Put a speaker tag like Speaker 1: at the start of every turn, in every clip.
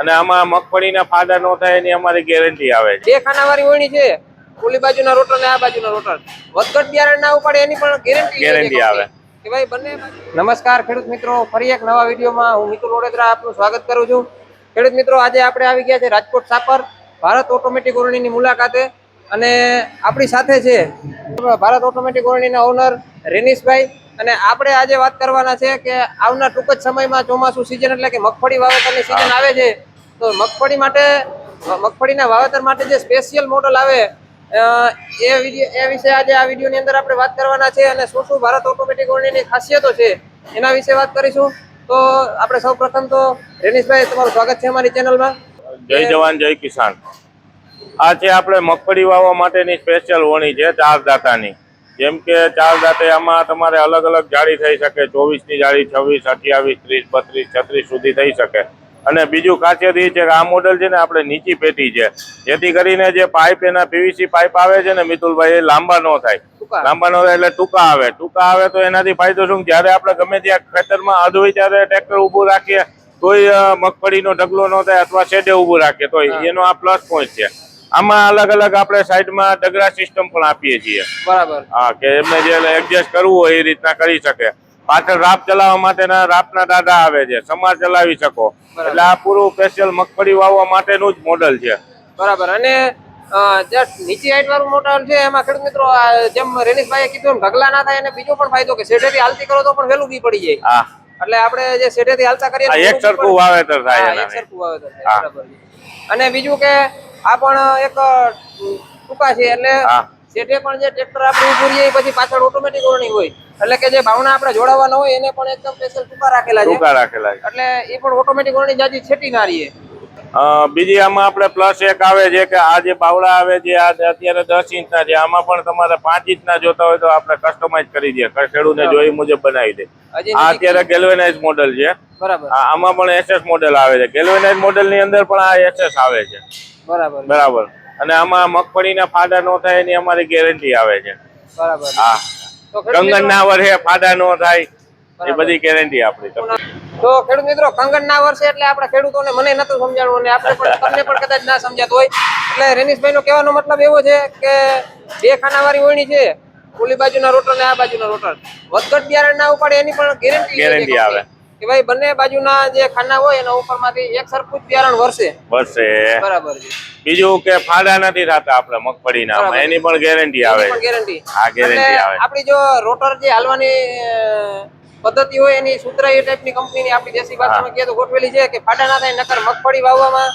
Speaker 1: અને આમાં મગફળીના ફાદા નો થાય એની અમારી ગેરંટી આવે છે.
Speaker 2: બે ખાનાવાળી ઓણી છે. ઓલી બાજુના રોટર ને આ બાજુના રોટર. વધઘટ બિયારણ ના ઉપાડે એની પણ ગેરંટી
Speaker 1: ગેરંટી આવે.
Speaker 2: કે ભાઈ બંને નમસ્કાર ખેડૂત મિત્રો. ફરી એક નવા વિડીયોમાં હું મિતુલ ઓડેદરા આપનું સ્વાગત કરું છું. ખેડૂત મિત્રો આજે આપણે આવી ગયા છે રાજકોટ સાપર. ભારત ઓટોમેટિક ઓરણીની મુલાકાતે. અને આપણી સાથે છે ભારત ઓટોમેટિક ઓરણીના ઓનર રેનીશભાઈ. અને આપણે આજે વાત કરવાના છે કે આવનાર ટૂંક જ સમયમાં ચોમાસું સિઝન એટલે કે મગફળી વાવેતરની સિઝન આવે છે. તો મગફળી માટે મગફળીના વાવેતર માટે જે સ્પેશિયલ મોડલ આવે એ વીડિયો, એ વિશે આજે આ વિડીયોની અંદર આપણે વાત કરવાના છે અને શું શું ભારત ઓટોમેટિક ઓરણીની ખાસિયતો છે એના વિશે વાત કરીશું. તો આપણે સૌ પ્રથમ તો રેનીશભાઈ, તમારું સ્વાગત છે અમારી ચેનલમાં.
Speaker 1: જય જવાન, જય કિસાન. આ છે આપણે મગફળી વાવવા માટેની સ્પેશિયલ ઓણી છે ચાર દાંતાની જેમ કે ચાર દાંતે આમાં તમારે અલગ અલગ જાળી થઈ શકે, ચોવીસની જાળી છવ્વીસ, અઠ્યાવીસ, ત્રીસ, બત્રીસ, છત્રીસ સુધી થઈ શકે. અને બીજું ખાસિયત એ છે કે આ મોડલ છે ને આપણે નીચી પેટી છે. જેથી કરીને જે પાઇપ એના પીવીસી પાઇપ આવે છે ને મિતુલભાઈ એ લાંબા ન થાય. લાંબા ન થાય એટલે ટૂંકા આવે. ટૂંકા આવે તો એનાથી ફાયદો શું? જયારે આપણે ગમે ત્યાં ખેતરમાં અધ હોય ત્યારે ટ્રેક્ટર ઉભું રાખીએ તોય મગફળીનો ઢગલો ન થાય અથવા શેડે ઉભું રાખીએ તો એનો આ પ્લસ પોઈન્ટ છે. આમાં અલગ અલગ આપણે સાઈડમાં ડગરા સિસ્ટમ પણ આપીએ છીએ.
Speaker 2: બરાબર.
Speaker 1: હા કે એમને જે એડજસ્ટ કરવું હોય એ રીતના કરી શકે. પાછળ રાપ ચલાવવા માટેના રાપના દાદા આવે છે. સમાર ચલાવી શકો. એટલે આ પૂરું સ્પેશિયલ મગફળી વાવવા માટેનું જ મોડલ છે.
Speaker 2: બરાબર. અને અ, જે હાઈટ વાળું મોટર છે એમાં ખેડૂત મિત્રો જેમ રેનીશભાઈએ કીધું એમ ઢગલા ના થાય અને બીજો પણ ફાયદો કે શેઢેથી હાલતી કરો તો પણ વહેલું બી પડી જાય. એટલે આપણે જે શેઢેથી હાલતા કરીએ
Speaker 1: એક સરખું વાવેતર થાય
Speaker 2: એક સરખું વાવેતર થાય, બરાબર. અને બીજું કે આ પણ એક ટૂંકા છે એટલે શેઢે પણ જે ટ્રેક્ટર આપણે ઊભું રહીએ પછી પાછળ ઓટોમેટિક ઓરણી હોય. એટલે કે જે ભાવના આપણે જોડાવાના હોય એને પણ એકદમ સ્પેશિયલ ટૂંકા રાખેલા છે.
Speaker 1: ટૂંકા રાખેલા છે.
Speaker 2: એટલે એ પણ ઓટોમેટિક ઓરણી જાજી છેટી ના રહીએ.
Speaker 1: બીજી આમાં આપણે પ્લસ એક આવે છે કે આ જે બાવડા આવે છે આ અત્યારે દસ ઇંચના છે આમાં પણ તમારે પાંચ ઇંચના જોતા હોય તો આપણે કસ્ટમાઇઝ કરી દઈએ. ખેડૂતને જોઈ મુજબ બનાવી દે. આ અત્યારે ગેલ્વેનાઇઝ મોડેલ છે.
Speaker 2: બરાબર.
Speaker 1: આમાં પણ એસએસ મોડેલ આવે છે. ગેલ્વેનાઇઝ મોડેલની અંદર પણ આ એસએસ આવે છે.
Speaker 2: બરાબર.
Speaker 1: બરાબર. અને આમાં મગફળીના ફાડા નો થાય એની અમારી ગેરંટી આવે છે.
Speaker 2: બરાબર.
Speaker 1: હા. કંગન ના વર્ષે ફાડા નો થાય એ બધી ગેરંટી આપણી
Speaker 2: તો. ખેડૂત મિત્રો કંગન ના વર્ષે એટલે આપણે ખેડૂતોને મને નતું સમજાણું અને આપણે પણ તમને પણ કદાચ ના સમજાતું હોય. એટલે રેનીશભાઈ નો કહેવાનો મતલબ એવો છે કે બે ખાનાવાળી ઓળણી છે. ઓલી બાજુના રોટર ને આ બાજુના રોટર વધઘટ બિયારણ ના ઉપાડે એની પણ ગેરંટી
Speaker 1: આવે.
Speaker 2: કે ભાઈ બંને બાજુના જે ખાના હોય એના ઉપરમાંથી એક સરખું જ બિયારણ વરસે.
Speaker 1: વર્ષે
Speaker 2: બરાબર છે.
Speaker 1: બીજું કે ફાડા નથી થતા આપણે મગફળીના
Speaker 2: ના
Speaker 1: એની પણ ગેરંટી આવે
Speaker 2: ગેરંટી
Speaker 1: હા,
Speaker 2: ગેરંટી
Speaker 1: આવે.
Speaker 2: આપણી જો રોટર જે હાલવાની પદ્ધતિ હોય એની સૂત્ર એ ટાઈપની કંપનીની આપણી દેશી ભાષામાં કહે તો ગોઠવેલી છે કે ફાડા ના થાય નકર મગફળી વાવવામાં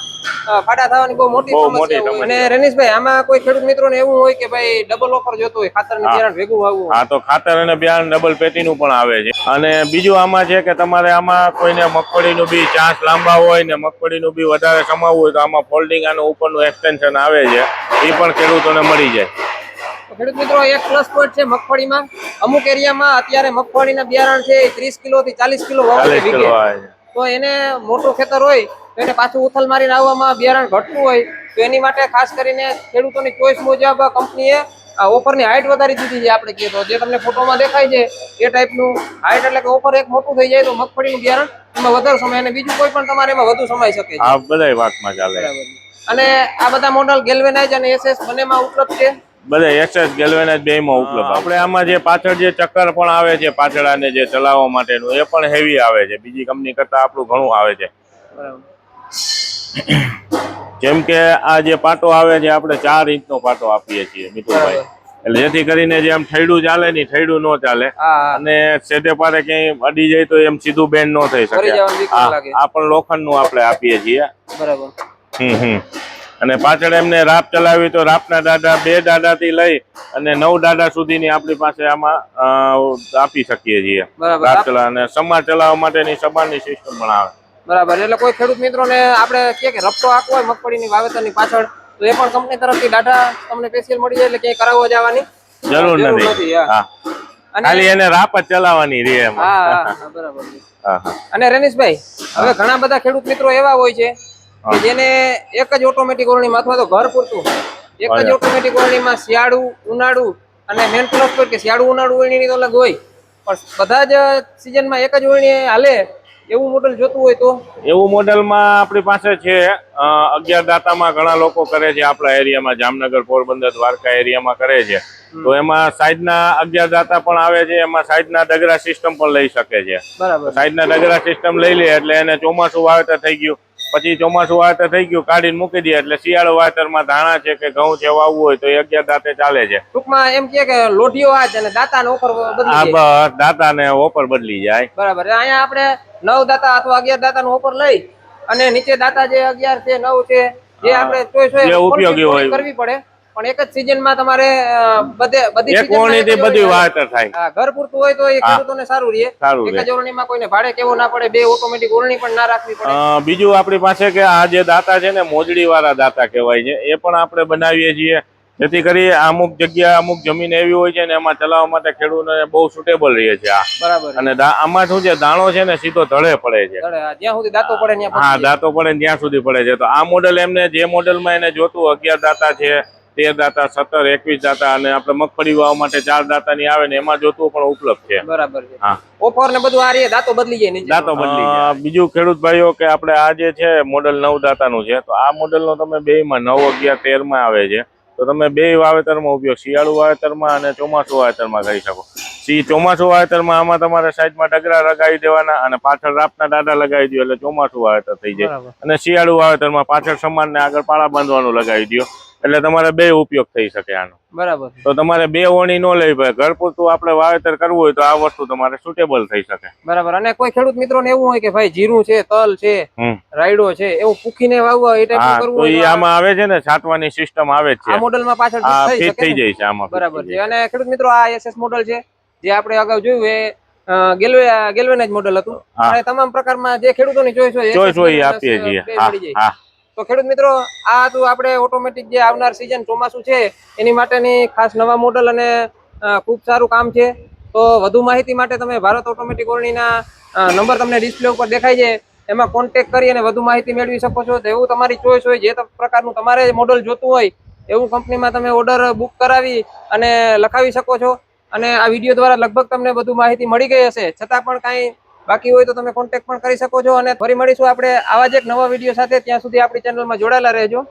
Speaker 2: ફાડા થવાની બહુ મોટી સમસ્યા હોય. અને રનીશભાઈ આમાં કોઈ ખેડૂત મિત્રોને એવું હોય કે ભાઈ ડબલ ઓફર જોતો હોય ખાતર ને બિયારણ ભેગું વાવવું.
Speaker 1: હા તો ખાતર અને બિયારણ ડબલ પેટીનું પણ આવે છે. અને બીજું આમાં છે કે તમારે આમાં કોઈને મગફળીનું બી ચાંસ લાંબા હોય ને મગફળીનું બી વધારે કમાવવું હોય તો આમાં ફોલ્ડિંગ આનું ઉપરનું એક્સટેન્શન આવે છે. એ પણ ખેડૂતોને મળી જાય.
Speaker 2: ખેડૂત મિત્રો એક પ્લસ પોઈન્ટ છે મગફળીમાં. અમુક એરિયામાં અત્યારે મગફળીના બિયારણ છે ત્રીસ કિલો થી ચાલીસ કિલો તો એને મોટું ખેતર હોય તો એને પાછું ઉથલ મારીને આવવામાં બિયારણ ઘટતું હોય તો એની માટે ખાસ કરીને ખેડૂતોની ચોઈસ મુજબ કંપનીએ આ ઓફરની હાઈટ વધારી દીધી છે આપણે કહીએ તો. જે તમને ફોટોમાં દેખાય છે એ ટાઈપનું હાઈટ એટલે કે ઓફર એક મોટું થઈ જાય તો મગફળીનું બિયારણ એમાં વધારે સમય અને બીજું કોઈ પણ તમારે એમાં વધુ સમાઈ શકે છે.
Speaker 1: બધાય વાતમાં ચાલે.
Speaker 2: અને આ બધા મોડલ ગેલ્વેનાઇઝ અને એસએસ બંનેમાં ઉપલબ્ધ છે.
Speaker 1: બધા એસએસ ગેલ્વેનાઇઝ બેમાં ઉપલબ્ધ આપણે આમાં જે પાછળ જે ચક્કર પણ આવે છે પાછળાને જે ચલાવવા માટેનું એ પણ હેવી આવે છે. બીજી કંપની કરતા આપણું ઘણું આવે છે. જેમ કે આ જે પાટો આવે છે આપણે ચાર ઇંચનો પાટો આપીએ છીએ મિતુભાઈ એટલે જેથી કરીને જે આમ ઠૈડું ચાલે નહીં ઠૈડું ન ચાલે અને સેટે પારે ક્યાંય અડી જાય તો એમ સીધું બેન ન થઈ શકે. આ પણ લોખંડનું આપણે આપીએ છીએ.
Speaker 2: બરાબર.
Speaker 1: હમ હમ. અને પાછળ એમને રાપ ચલાવી તો રાપના દાદા બે દાડાથી લઈ અને નવ દાદા સુધીની આપણી પાસે આમાં આપી શકીએ છીએ. રાપ ચલાવવા અને સમા ચલાવવા માટેની સમારની સિસ્ટમ પણ આવે.
Speaker 2: બરાબર. એટલે કોઈ ખેડૂત મિત્રોને આપણે કે રપટો આખવો હોય મગફળીની વાવેતરની પાછળ તો એ પણ કંપની તરફથી ડાટા તમને સ્પેશિયલ મળી જાય એટલે ક્યાંય કરાવવા જવાની
Speaker 1: જરૂર નથી.
Speaker 2: હા.
Speaker 1: ખાલી એને રાપ જ ચલાવવાની રે
Speaker 2: હા બરાબર અને રનીશભાઈ હવે ઘણા બધા ખેડૂત મિત્રો એવા હોય છે જેને એક જ ઓટોમેટિક ઓરણીમાં અથવા તો ઘર પૂરતું. એક જ. ઓટોમેટિક ઓરણીમાં શિયાળુ ઉનાળુ અને મેન પ્લસ પોઈન્ટ કે શિયાળુ ઉનાળુ ઓરણીની તો અલગ હોય. પણ બધા જ સિઝનમાં એક જ ઓરણી હાલે એવું મોડલ જોતું હોય તો?
Speaker 1: એવું મોડેલમાં આપણી પાસે છે અગિયાર દાતામાં ઘણા લોકો કરે છે આપણા એરિયામાં જામનગર પોરબંદર દ્વારકા એરિયામાં કરે છે. તો એમાં સાઈડના અગિયાર દાતા પણ આવે છે એમાં સાઈડના ડગરા સિસ્ટમ પણ લઈ શકે છે.
Speaker 2: બરાબર.
Speaker 1: સાઈડના ડગરા સિસ્ટમ લઈ લે એટલે એને ચોમાસું વાવેતર થઈ ગયું. પછી ચોમાસું વાવેતર થઈ ગયું કાઢીને મૂકી દે એટલે શિયાળો વાવેતરમાં ધાણા છે કે ઘઉં છે વાવવું હોય તો અગિયાર દાંતે ચાલે છે.
Speaker 2: ટૂંકમાં એમ કે લોઢીઓ આ છે અને દાતાનો ઓફર
Speaker 1: દાતા ને ઓફર બદલી જાય.
Speaker 2: બરાબર અહીંયા આપણે નવ દાતા અથવા અગિયાર દાતાનો ઓફર લઈ અને નીચે દાતા જે અગિયાર છે નવ છે જે આપણે ચોઈસ હોય. કરવી પડે. પણ એક જ સિઝનમાં તમારે બધે બધી
Speaker 1: એક ઓણીથી બધું વાવેતર થાય.
Speaker 2: ઘર પૂરતું હોય તો એ ખેડૂતોને સારું રહે.
Speaker 1: સારું
Speaker 2: એક ઓરણીમાં કોઈને ભાડે કેવો ના પડે બે ઓટોમેટિક ઓરણી પણ ના રાખવી પડે.
Speaker 1: બીજું આપણી પાસે કે આ જે દાતા છે ને મોજડી વાળા દાતા કહેવાય છે એ પણ આપણે બનાવીએ છીએ. જેથી કરી અમુક જગ્યા અમુક જમીન એવી હોય છે ને એમાં ચલાવવા માટે ખેડૂતોને બહુ સુટેબલ રહે છે આ.
Speaker 2: બરાબર.
Speaker 1: અને આમાં શું છે દાણો છે ને સીધો ધળે પડે છે.
Speaker 2: જ્યાં સુધી દાંતો પડે
Speaker 1: હા દાંતો પડે ત્યાં સુધી પડે છે. તો આ મોડેલ એમને જે મોડેલમાં એને જોતું અગિયાર દાતા છે તેર દાતા સત્તર એકવીસ દાતા અને આપણે મગફળી વાવવા માટે ચાર દાતાની આવે ને એમાં જોતું પણ ઉપલબ્ધ છે.
Speaker 2: બરાબર છે.
Speaker 1: હા.
Speaker 2: ઓફર ને બધું આ રહે દાંતો બદલી જાય
Speaker 1: દાંતો બદલી જાય. બીજું ખેડૂત ભાઈઓ કે આપણે આ જે છે મોડલ નવ દાતાનું છે તો આ મોડેલનો તમે બેયમાં નવ અગિયાર તેરમાં આવે છે. તો તમે બે વાવેતરમાં ઉપયોગ શિયાળુ વાવેતરમાં અને ચોમાસું વાવેતરમાં કરી શકો. સી ચોમાસું વાવેતરમાં આમાં તમારે સાઈડમાં ડગરા લગાવી દેવાના અને પાછળ રાપના દાડા લગાવી દો એટલે ચોમાસું વાવેતર થઈ જાય. અને શિયાળુ વાવેતરમાં પાછળ સમાન ને આગળ પાળા બાંધવાનું લગાવી દો એટલે તમારે બે ઉપયોગ થઈ શકે આનો.
Speaker 2: બરાબર.
Speaker 1: તો તમારે બે ઓણી ન લેવી પડે. ઘર પૂરતું આપણે વાવેતર કરવું હોય તો આ વસ્તુ તમારે સુટેબલ થઈ શકે.
Speaker 2: બરાબર. અને કોઈ ખેડૂત મિત્રોને એવું હોય કે ભાઈ જીરું છે તલ છે રાયડો છે એવું પૂખીને વાવવા એ
Speaker 1: હા
Speaker 2: કરવું
Speaker 1: તો
Speaker 2: હોય
Speaker 1: આમાં આવે છે ને છાંટવાની સિસ્ટમ આવે છે.
Speaker 2: આ મોડેલમાં પાછળ થઈ
Speaker 1: ફિટ
Speaker 2: શકે
Speaker 1: થઈ જાય છે આમાં
Speaker 2: બરાબર છે. અને ખેડૂત મિત્રો આ એસએસ મોડેલ છે જે આપણે અગાઉ જોયું એ ગેલવે ગેલ્વેનાઇઝ મોડેલ હતું. અને તમામ પ્રકારમાં જે ખેડૂતોની ચોઈસ હોય
Speaker 1: ચોઈસ
Speaker 2: હોય
Speaker 1: આપીએ છીએ. હા હા.
Speaker 2: તો ખેડૂત મિત્રો, આ હતું આપણે ઓટોમેટિક જે આવનાર સિઝન ચોમાસું છે, એની માટેની ખાસ નવા મોડલ અને ખૂબ સારું કામ છે. તો વધુ માહિતી માટે તમે ભારત ઓટોમેટિક ઓરણીના નંબર તમને ડિસ્પ્લે ઉપર દેખાય છે. એમાં કોન્ટેક કરી અને વધુ માહિતી મેળવી શકો છો. એવું તમારી ચોઈસ હોય, જે પ્રકારનું તમારે મોડલ જોતું હોય, એવું કંપનીમાં તમે ઓર્ડર બુક કરાવી અને લખાવી શકો છો. અને આ વીડિયો દ્વારા લગભગ તમને બધું માહિતી મળી ગઈ હશે. છતાં પણ કાંઈ બાકી હોય તો તમે કોન્ટેક્ટ પણ કરી શકો છો અને ફરી મળીશું આપણે આવા જ એક નવા વીડિયો સાથે. ત્યાં સુધી આપણી ચેનલમાં જોડાયેલા રહેજો.